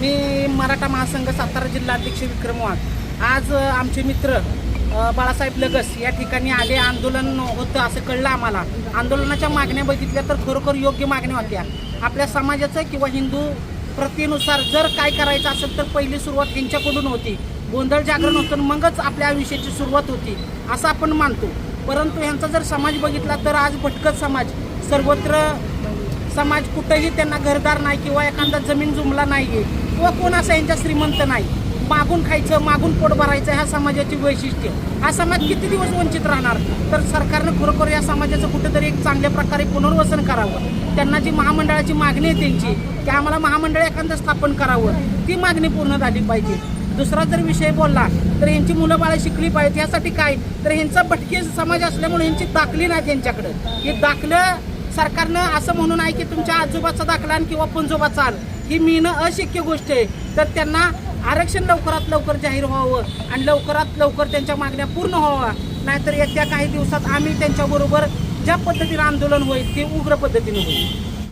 मी मराठा महासंघ सातारा जिल्हा अध्यक्ष विक्रम वाघ. आज आमचे मित्र बाळासाहेब लगस या ठिकाणी आले. आंदोलन होतं असं कळलं आम्हाला. आंदोलनाच्या मागण्या बघितल्या तर खरोखर योग्य मागण्या होत्या. आपल्या समाजाचं किंवा हिंदू प्रथेनुसार जर काय करायचं असेल तर पहिली सुरुवात ह्यांच्याकडून होती. गोंधळ जागरण होतं मगच आपल्या आयुष्याची सुरुवात होती असं आपण मानतो. परंतु ह्यांचा जर समाज बघितला तर आज भटकत समाज. सर्वत्र समाज कुठंही त्यांना घरदार नाही किंवा एखादा जमीन जुमला नाही आहे किंवा कोण असं यांच्या श्रीमंत नाही. मागून खायचं मागून पोट भरायचं ह्या समाजाची वैशिष्ट्य. हा समाज किती दिवस वंचित राहणार? तर सरकारनं खरोखर या समाजाचं कुठेतरी एक चांगल्या प्रकारे पुनर्वसन करावं. त्यांना जी महामंडळाची मागणी आहे त्यांची की आम्हाला महामंडळ एखादं स्थापन करावं. ती मागणी पूर्ण झाली पाहिजे. दुसरा जर विषय बोलला तर यांची मुलं बाळं शिकली पाहिजेत यासाठी काय? तर ह्यांचा भटके समाज असल्यामुळे यांची दाखली नाही त्यांच्याकडं हे दाखलं सरकारनं असं म्हणून आहे की तुमच्या आजोबाचा दाखला आणि किंवा पंजोबाचा आल. ही मिळणं अशक्य गोष्ट आहे. तर त्यांना आरक्षण लवकरात लवकर जाहीर व्हावं आणि लवकरात लवकर त्यांच्या मागण्या पूर्ण व्हावा नाहीतर येत्या काही दिवसात आम्ही त्यांच्याबरोबर ज्या पद्धतीनं आंदोलन होईल ते उग्र पद्धतीने होईल.